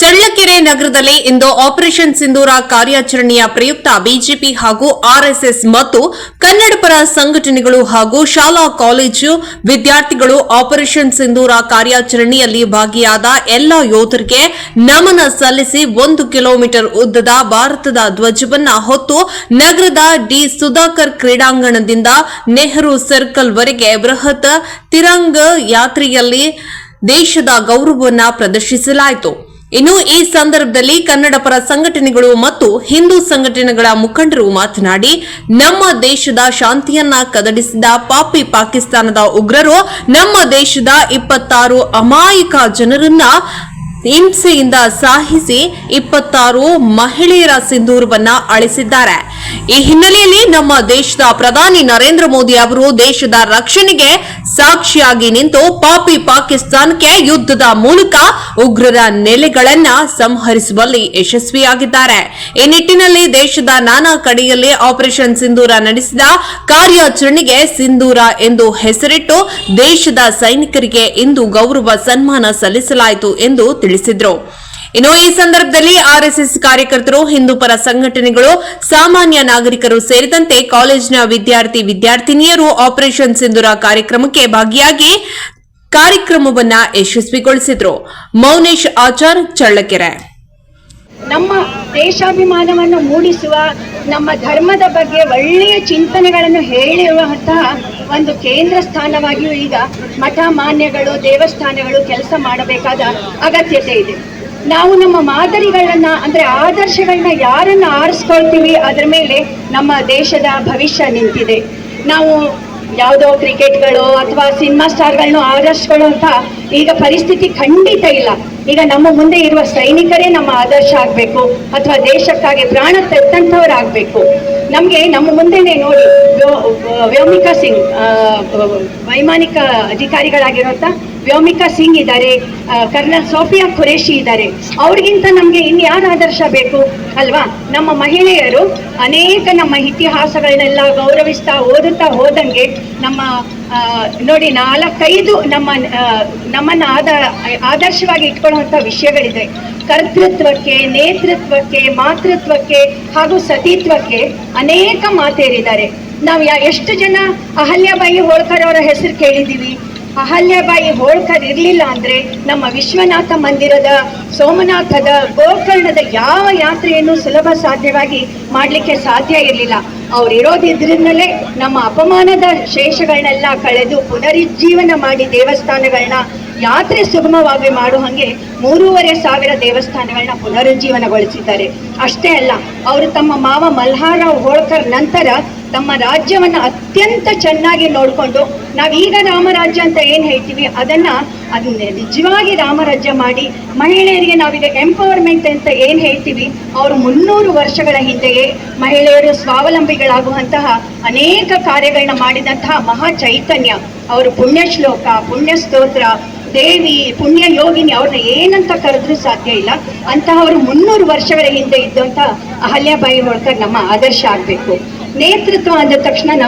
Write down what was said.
ಚಳ್ಳಕೆರೆ ನಗರದಲ್ಲಿ ಇಂದು ಆಪರೇಷನ್ ಸಿಂಧೂರ ಕಾರ್ಯಾಚರಣೆಯ ಪ್ರಯುಕ್ತ ಬಿಜೆಪಿ ಹಾಗೂ ಆರ್ಎಸ್ಎಸ್ ಮತ್ತು ಕನ್ನಡಪರ ಸಂಘಟನೆಗಳು ಹಾಗೂ ಶಾಲಾ ಕಾಲೇಜು ವಿದ್ಯಾರ್ಥಿಗಳು ಆಪರೇಷನ್ ಸಿಂಧೂರ ಕಾರ್ಯಾಚರಣೆಯಲ್ಲಿ ಭಾಗಿಯಾದ ಎಲ್ಲ ಯೋಧರಿಗೆ ನಮನ ಸಲ್ಲಿಸಿ ಒಂದು ಕಿಲೋಮೀಟರ್ ಉದ್ದದ ಭಾರತದ ಧ್ವಜವನ್ನ ಹೊತ್ತು ನಗರದ ಡಿ ಸುಧಾಕರ್ ಕ್ರೀಡಾಂಗಣದಿಂದ ನೆಹರು ಸರ್ಕಲ್ ವರೆಗೆ ಬೃಹತ್ ತಿರಂಗ ಯಾತ್ರೆಯಲ್ಲಿ ದೇಶದ ಗೌರವವನ್ನು ಪ್ರದರ್ಶಿಸಲಾಯಿತು. ಇನ್ನು ಈ ಸಂದರ್ಭದಲ್ಲಿ ಕನ್ನಡ ಪರ ಸಂಘಟನೆಗಳು ಮತ್ತು ಹಿಂದೂ ಸಂಘಟನೆಗಳ ಮುಖಂಡರು ಮಾತನಾಡಿ, ನಮ್ಮ ದೇಶದ ಶಾಂತಿಯನ್ನ ಕದಡಿಸಿದ ಪಾಪಿ ಪಾಕಿಸ್ತಾನದ ಉಗ್ರರು ನಮ್ಮ ದೇಶದ ಇಪ್ಪತ್ತಾರು ಅಮಾಯಕ ಜನರನ್ನ ಹಿಂಸೆಯಿಂದ ಸಾಹಿಸಿ ಇಪ್ಪತ್ತಾರು ಮಹಿಳೆಯರ ಸಿಂಧೂರವನ್ನ ಅಳಿಸಿದ್ದಾರೆ. ಈ ಹಿನ್ನೆಲೆಯಲ್ಲಿ ನಮ್ಮ ದೇಶದ ಪ್ರಧಾನಿ ನರೇಂದ್ರ ಮೋದಿ ಅವರು ದೇಶದ ರಕ್ಷಣೆಗೆ ಸಾಕ್ಷಿಯಾಗಿ ನಿಂತು ಪಾಪಿ ಪಾಕಿಸ್ತಾನಕ್ಕೆ ಯುದ್ಧದ ಮೂಲಕ ಉಗ್ರರ ನೆಲೆಗಳನ್ನ ಸಂಹರಿಸುವಲ್ಲಿ ಯಶಸ್ವಿಯಾಗಿದ್ದಾರೆ. ಈ ನಿಟ್ಟಿನಲ್ಲಿ ದೇಶದ ನಾನಾ ಕಡೆಯಲ್ಲಿ ಆಪರೇಷನ್ ಸಿಂಧೂರ ನಡೆಸಿದ ಕಾರ್ಯಾಚರಣೆಗೆ ಸಿಂಧೂರ ಎಂದು ಹೆಸರಿಟ್ಟು ದೇಶದ ಸೈನಿಕರಿಗೆ ಇಂದು ಗೌರವ ಸನ್ಮಾನ ಸಲ್ಲಿಸಲಾಯಿತು ಎಂದು ತಿಳಿಸಿದರು. ಇನ್ನು ಈ ಸಂದರ್ಭದಲ್ಲಿ ಆರ್ಎಸ್ಎಸ್ ಕಾರ್ಯಕರ್ತರು, ಹಿಂದೂ ಪರ ಸಂಘಟನೆಗಳು, ಸಾಮಾನ್ಯ ನಾಗರಿಕರು ಸೇರಿದಂತೆ ಕಾಲೇಜಿನ ವಿದ್ಯಾರ್ಥಿ ವಿದ್ಯಾರ್ಥಿನಿಯರು ಆಪರೇಷನ್ ಸಿಂಧೂರ ಕಾರ್ಯಕ್ರಮಕ್ಕೆ ಭಾಗಿಯಾಗಿ ಕಾರ್ಯಕ್ರಮವನ್ನ ಯಶಸ್ವಿಗೊಳಿಸಿದ್ರು. ಮೌನೇಶ್ ಆಚಾರ್, ಚಳ್ಳಕೆರೆ. ನಮ್ಮ ದೇಶಾಭಿಮಾನವನ್ನು ಮೂಡಿಸುವ ನಮ್ಮ ಧರ್ಮದ ಬಗ್ಗೆ ಒಳ್ಳೆಯ ಚಿಂತನೆಗಳನ್ನು ಹೇಳಿರುವಂತಹ ಒಂದು ಕೇಂದ್ರ ಸ್ಥಾನವಾಗಿಯೂ ಈಗ ಮಠ ಮಾನ್ಯಗಳು ದೇವಸ್ಥಾನಗಳು ಕೆಲಸ ಮಾಡಬೇಕಾದ ಅಗತ್ಯತೆ ಇದೆ. ನಾವು ನಮ್ಮ ಮಾದರಿಗಳನ್ನ, ಅಂದ್ರೆ ಆದರ್ಶಗಳನ್ನ ಯಾರನ್ನ ಆರಿಸ್ಕೊಳ್ತೀವಿ, ಅದರ ಮೇಲೆ ನಮ್ಮ ದೇಶದ ಭವಿಷ್ಯ ನಿಂತಿದೆ. ನಾವು ಯಾವುದೋ ಕ್ರಿಕೆಟ್ಗಳು ಅಥವಾ ಸಿನಿಮಾ ಸ್ಟಾರ್ಗಳನ್ನು ಆದರ್ಶಗಳು ಈಗ ಪರಿಸ್ಥಿತಿ ಖಂಡಿತ ಇಲ್ಲ. ಈಗ ನಮ್ಮ ಮುಂದೆ ಇರುವ ಸೈನಿಕರೇ ನಮ್ಮ ಆದರ್ಶ ಆಗಬೇಕು ಅಥವಾ ದೇಶಕ್ಕಾಗಿ ಪ್ರಾಣ ತೆತ್ತಂಥವರಾಗಬೇಕು ನಮಗೆ ನಮ್ಮ ಮುಂದೆನೆ ನೋಡಿ, ವ್ಯೋ- ವ್ಯೋಮಿಕಾ ಸಿಂಗ್ ವೈಮಾನಿಕ ಅಧಿಕಾರಿಗಳಾಗಿರುವಂಥ ವ್ಯೋಮಿಕಾ ಸಿಂಗ್ ಇದ್ದಾರೆ ಕರ್ನಲ್ ಸೋಫಿಯಾ ಖುರೇಶಿ ಇದ್ದಾರೆ. ಅವ್ರಿಗಿಂತ ನಮಗೆ ಇನ್ಯಾರ ಆದರ್ಶ ಬೇಕು ಅಲ್ವಾ? ನಮ್ಮ ಮಹಿಳೆಯರು ಅನೇಕ ನಮ್ಮ ಇತಿಹಾಸಗಳನ್ನೆಲ್ಲ ಗೌರವಿಸ್ತಾ ಓದುತ್ತಾ ಹೋದಂಗೆ ನಮ್ಮ ನೋಡಿ ನಾಲ್ಕೈದು ನಮ್ಮ ನಮ್ಮನ್ನ ಆದ, ಆದರ್ಶವಾಗಿ ಇಟ್ಕೊಳ್ಳುವಂಥ ವಿಷಯಗಳಿದೆ. ಕರ್ತೃತ್ವಕ್ಕೆ, ನೇತೃತ್ವಕ್ಕೆ, ಮಾತೃತ್ವಕ್ಕೆ ಹಾಗೂ ಸತೀತ್ವಕ್ಕೆ ಅನೇಕ ಮಾತೇರಿದ್ದಾರೆ. ನಾವು ಯಾ, ಎಷ್ಟು ಜನ ಅಹಲ್ಯಾಬಾಯಿ ಹೋಳ್ಕರ್ ಅವರ ಹೆಸರು ಕೇಳಿದ್ದೀವಿ ಅಹಲ್ಯಾಬಾಯಿ ಹೋಳ್ಕರ್ ಇರಲಿಲ್ಲ ಅಂದ್ರೆ ನಮ್ಮ ವಿಶ್ವನಾಥ ಮಂದಿರದ, ಸೋಮನಾಥದ ಗೋಕರ್ಣದ ಯಾವ ಯಾತ್ರೆಯನ್ನು ಸುಲಭ ಸಾಧ್ಯವಾಗಿ ಮಾಡಲಿಕ್ಕೆ ಸಾಧ್ಯ ಇರಲಿಲ್ಲ. ಅವ್ರು ಇರೋದಿದ್ರಿಂದಲೇ ನಮ್ಮ ಅಪಮಾನದ ಶೇಷಗಳನ್ನೆಲ್ಲ ಕಳೆದು ಪುನರುಜ್ಜೀವನ ಮಾಡಿ ದೇವಸ್ಥಾನಗಳನ್ನ ಯಾತ್ರೆ ಸುಗಮವಾಗಿ ಮಾಡೋ ಹಾಗೆ ಮೂರುವರೆ ಸಾವಿರ ದೇವಸ್ಥಾನಗಳನ್ನ ಪುನರುಜ್ಜೀವನಗೊಳಿಸಿದ್ದಾರೆ. ಅಷ್ಟೇ ಅಲ್ಲ, ಅವರು ತಮ್ಮ ಮಾವ ಮಲ್ಹಾರಾವ್ ಹೋಳ್ಕರ್ ನಂತರ ತಮ್ಮ ರಾಜ್ಯವನ್ನ ಅತ್ಯಂತ ಚೆನ್ನಾಗಿ ನೋಡಿಕೊಂಡು ನಾವೀಗ ರಾಮರಾಜ್ಯ ಅಂತ ಏನು ಹೇಳ್ತೀವಿ, ಅದನ್ನ ಅದನ್ನ ನಿಜವಾಗಿ ರಾಮರಾಜ್ಯ ಮಾಡಿ ಮಹಿಳೆಯರಿಗೆ ನಾವೀಗ ಎಂಪವರ್ಮೆಂಟ್ ಅಂತ ಏನು ಹೇಳ್ತೀವಿ, ಅವರು ಮುನ್ನೂರು ವರ್ಷಗಳ ಹಿಂದೆಯೇ ಮಹಿಳೆಯರು ಸ್ವಾವಲಂಬಿಗಳಾಗುವಂತಹ ಅನೇಕ ಕಾರ್ಯಗಳನ್ನ ಮಾಡಿದಂತಹ ಮಹಾ ಚೈತನ್ಯ. ಅವರು ಪುಣ್ಯ ಶ್ಲೋಕ, ಪುಣ್ಯ ಸ್ತೋತ್ರ, ದೇವಿ, ಪುಣ್ಯ ಯೋಗಿನಿ ಅವ್ರನ್ನ ಏನಂತ ಕರೆದ್ರೂ ಸಾಧ್ಯ ಇಲ್ಲ. ಅಂತಹವರು ಮುನ್ನೂರು ವರ್ಷಗಳ ಹಿಂದೆ ಇದ್ದಂತ ಅಹಲ್ಯಾಬಾಯಿ ಹೋಳ್ಕರ್ ನಮ್ಮ ಆದರ್ಶ ಆಗಬೇಕು. ನೇತೃತ್ವ ಅಂದ ತಕ್ಷಣ